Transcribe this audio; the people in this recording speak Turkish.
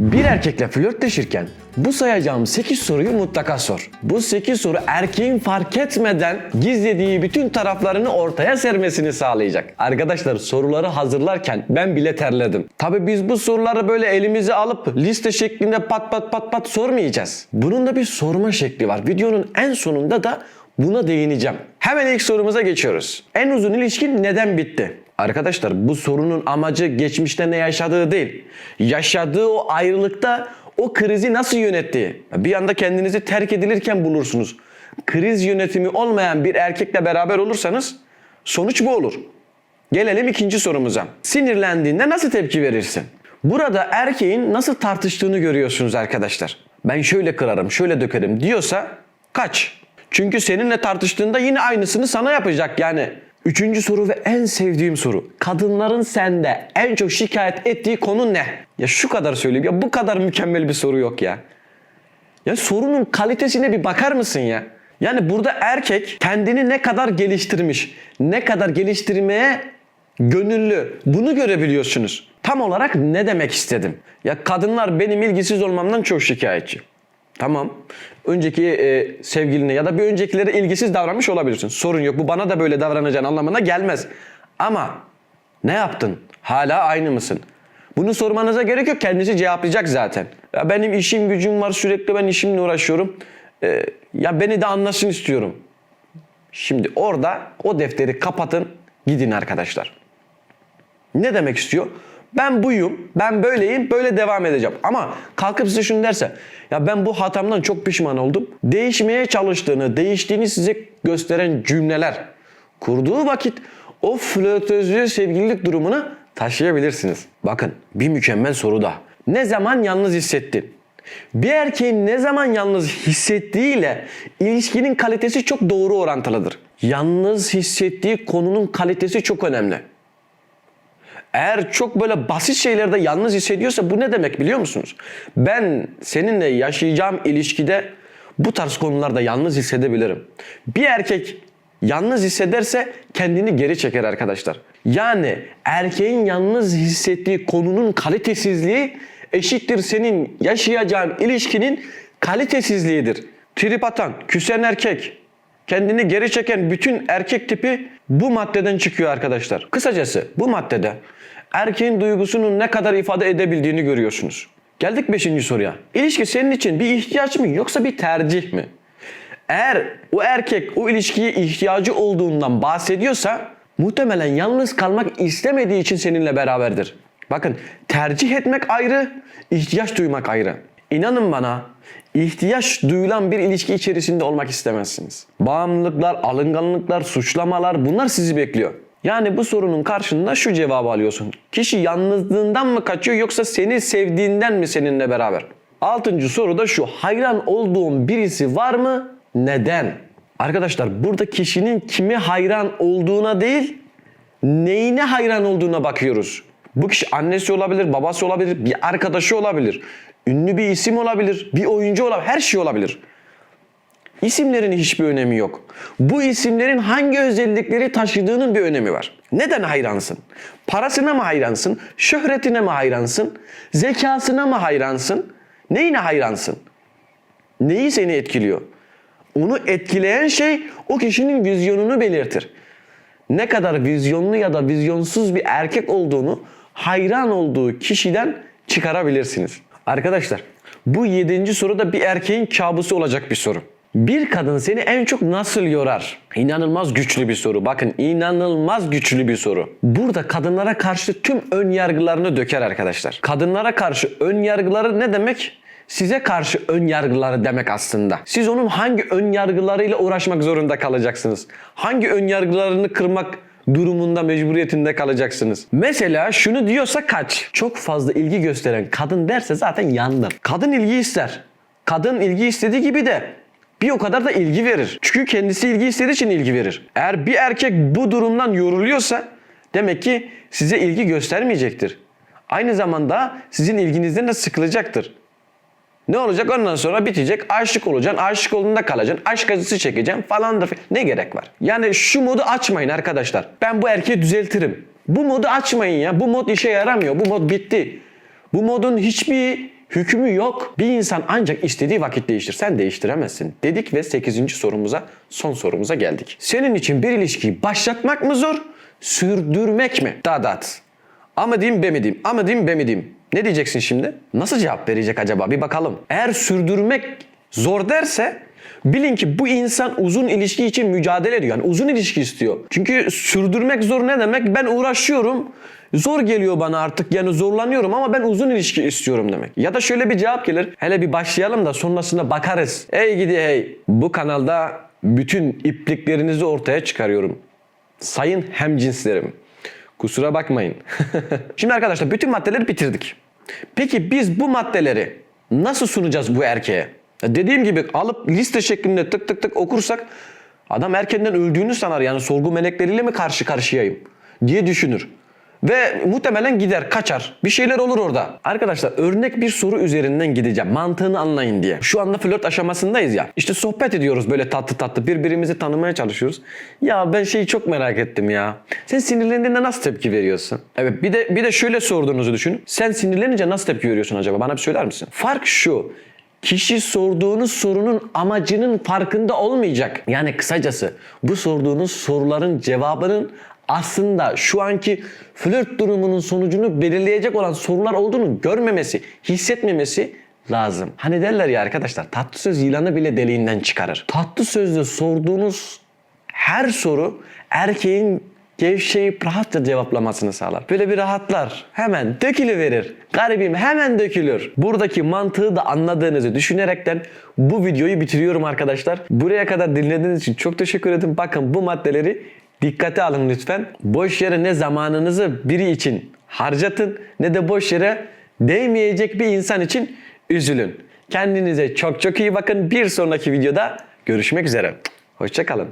Bir erkekle flörtleşirken bu sayacağım 8 soruyu mutlaka sor. Bu 8 soru erkeğin fark etmeden gizlediği bütün taraflarını ortaya sermesini sağlayacak. Arkadaşlar soruları hazırlarken ben bile terledim. Tabi biz bu soruları böyle elimize alıp liste şeklinde pat pat pat pat sormayacağız. Bunun da bir sorma şekli var. Videonun en sonunda da buna değineceğim. Hemen ilk sorumuza geçiyoruz. En uzun ilişkin neden bitti? Arkadaşlar bu sorunun amacı geçmişte ne yaşadığı değil. Yaşadığı o ayrılıkta o krizi nasıl yönettiği. Bir anda kendinizi terk edilirken bulursunuz. Kriz yönetimi olmayan bir erkekle beraber olursanız sonuç bu olur. Gelelim ikinci sorumuza. Sinirlendiğinde nasıl tepki verirsin? Burada erkeğin nasıl tartıştığını görüyorsunuz arkadaşlar. Ben şöyle kırarım, şöyle dökerim diyorsa kaç. Çünkü seninle tartıştığında yine aynısını sana yapacak yani. Üçüncü soru ve en sevdiğim soru. Kadınların sende en çok şikayet ettiği konu ne? Ya şu kadar söyleyeyim ya bu kadar mükemmel bir soru yok ya. Ya sorunun kalitesine bir bakar mısın ya? Yani burada erkek kendini ne kadar geliştirmiş, ne kadar geliştirmeye gönüllü bunu görebiliyorsunuz. Tam olarak ne demek istedim? Ya kadınlar benim ilgisiz olmamdan çok şikayetçi. Tamam. Önceki e, sevgiline ya da bir öncekilere ilgisiz davranmış olabilirsin. Sorun yok. Bu bana da böyle davranacağın anlamına gelmez. Ama ne yaptın? Hala aynı mısın? Bunu sormanıza gerek yok. Kendisi cevaplayacak zaten. Ya benim işim gücüm var sürekli ben işimle uğraşıyorum. E, ya beni de anlasın istiyorum. Şimdi orada o defteri kapatın gidin arkadaşlar. Ne demek istiyor? Ben buyum, ben böyleyim, böyle devam edeceğim. Ama kalkıp size şunu derse, ya ben bu hatamdan çok pişman oldum. Değişmeye çalıştığını, değiştiğini size gösteren cümleler kurduğu vakit o flörtözlüğü, sevgililik durumuna taşıyabilirsiniz. Bakın bir mükemmel soru da. Ne zaman yalnız hissettin? Bir erkeğin ne zaman yalnız hissettiğiyle ilişkinin kalitesi çok doğru orantılıdır. Yalnız hissettiği konunun kalitesi çok önemli. Eğer çok böyle basit şeylerde yalnız hissediyorsa bu ne demek biliyor musunuz? Ben seninle yaşayacağım ilişkide bu tarz konularda yalnız hissedebilirim. Bir erkek yalnız hissederse kendini geri çeker arkadaşlar. Yani erkeğin yalnız hissettiği konunun kalitesizliği eşittir senin yaşayacağın ilişkinin kalitesizliğidir. Trip atan, küsen erkek, kendini geri çeken bütün erkek tipi bu maddeden çıkıyor arkadaşlar. Kısacası bu maddede erkeğin duygusunun ne kadar ifade edebildiğini görüyorsunuz. Geldik 5. soruya. İlişki senin için bir ihtiyaç mı yoksa bir tercih mi? Eğer o erkek o ilişkiye ihtiyacı olduğundan bahsediyorsa muhtemelen yalnız kalmak istemediği için seninle beraberdir. Bakın tercih etmek ayrı, ihtiyaç duymak ayrı. İnanın bana ihtiyaç duyulan bir ilişki içerisinde olmak istemezsiniz. Bağımlılıklar, alınganlıklar, suçlamalar bunlar sizi bekliyor. Yani bu sorunun karşında şu cevabı alıyorsun. Kişi yalnızlığından mı kaçıyor yoksa seni sevdiğinden mi seninle beraber? Altıncı soru da şu. Hayran olduğun birisi var mı? Neden? Arkadaşlar burada kişinin kimi hayran olduğuna değil, neyine hayran olduğuna bakıyoruz. Bu kişi annesi olabilir, babası olabilir, bir arkadaşı olabilir. Ünlü bir isim olabilir, bir oyuncu olabilir, her şey olabilir. İsimlerin hiçbir önemi yok. Bu isimlerin hangi özellikleri taşıdığının bir önemi var. Neden hayransın? Parasına mı hayransın? Şöhretine mi hayransın? Zekasına mı hayransın? Neyine hayransın? Neyi seni etkiliyor? Onu etkileyen şey o kişinin vizyonunu belirtir. Ne kadar vizyonlu ya da vizyonsuz bir erkek olduğunu hayran olduğu kişiden çıkarabilirsiniz. Arkadaşlar bu yedinci soru da bir erkeğin kabusu olacak bir soru. Bir kadın seni en çok nasıl yorar? İnanılmaz güçlü bir soru. Bakın inanılmaz güçlü bir soru. Burada kadınlara karşı tüm ön yargılarını döker arkadaşlar. Kadınlara karşı ön yargıları ne demek? Size karşı ön yargıları demek aslında. Siz onun hangi ön yargılarıyla uğraşmak zorunda kalacaksınız? Hangi ön yargılarını kırmak durumunda mecburiyetinde kalacaksınız. Mesela şunu diyorsa kaç. Çok fazla ilgi gösteren kadın derse zaten yandım. Kadın ilgi ister. Kadın ilgi istediği gibi de bir o kadar da ilgi verir. Çünkü kendisi ilgi istediği için ilgi verir. Eğer bir erkek bu durumdan yoruluyorsa demek ki size ilgi göstermeyecektir. Aynı zamanda sizin ilginizden de sıkılacaktır. Ne olacak ondan sonra bitecek. Aşık olacaksın. Aşık olduğunda kalacaksın. Aşk acısı çekeceksin falandır. Ne gerek var? Yani şu modu açmayın arkadaşlar. Ben bu erkeği düzeltirim. Bu modu açmayın ya. Bu mod işe yaramıyor. Bu mod bitti. Bu modun hiçbir hükmü yok. Bir insan ancak istediği vakit değiştir. Sen değiştiremezsin. Dedik ve 8. sorumuza, son sorumuza geldik. Senin için bir ilişkiyi başlatmak mı zor, sürdürmek mi? Dadat. Ama diyeyim be mi diyeyim? Ama diyeyim be mi diyeyim? Ne diyeceksin şimdi? Nasıl cevap verecek acaba? Bir bakalım. Eğer sürdürmek zor derse bilin ki bu insan uzun ilişki için mücadele ediyor. Yani uzun ilişki istiyor. Çünkü sürdürmek zor ne demek? Ben uğraşıyorum. Zor geliyor bana artık yani zorlanıyorum ama ben uzun ilişki istiyorum demek. Ya da şöyle bir cevap gelir. Hele bir başlayalım da sonrasında bakarız. Ey gidi hey. Bu kanalda bütün ipliklerinizi ortaya çıkarıyorum. Sayın hemcinslerim. Kusura bakmayın. Şimdi arkadaşlar bütün maddeleri bitirdik. Peki biz bu maddeleri nasıl sunacağız bu erkeğe? Dediğim gibi alıp liste şeklinde tık tık tık okursak adam erkenden öldüğünü sanar yani sorgu melekleriyle mi karşı karşıyayım diye düşünür. Ve muhtemelen gider, kaçar. Bir şeyler olur orada. Arkadaşlar örnek bir soru üzerinden gideceğim. Mantığını anlayın diye. Şu anda flört aşamasındayız ya. İşte sohbet ediyoruz böyle tatlı tatlı. Birbirimizi tanımaya çalışıyoruz. Ya ben şeyi çok merak ettim ya. Sen sinirlendiğinde nasıl tepki veriyorsun? Evet bir de bir de şöyle sorduğunuzu düşünün. Sen sinirlenince nasıl tepki veriyorsun acaba? Bana bir söyler misin? Fark şu. Kişi sorduğunuz sorunun amacının farkında olmayacak. Yani kısacası bu sorduğunuz soruların cevabının aslında şu anki flört durumunun sonucunu belirleyecek olan sorular olduğunu görmemesi, hissetmemesi lazım. Hani derler ya arkadaşlar tatlı söz yılanı bile deliğinden çıkarır. Tatlı sözle sorduğunuz her soru erkeğin gevşeyip rahatça cevaplamasını sağlar. Böyle bir rahatlar. Hemen dökülüverir. Garibim hemen dökülür. Buradaki mantığı da anladığınızı düşünerekten bu videoyu bitiriyorum arkadaşlar. Buraya kadar dinlediğiniz için çok teşekkür ederim. Bakın bu maddeleri dikkate alın lütfen. Boş yere ne zamanınızı biri için harcatın ne de boş yere değmeyecek bir insan için üzülün. Kendinize çok çok iyi bakın. Bir sonraki videoda görüşmek üzere. Hoşçakalın.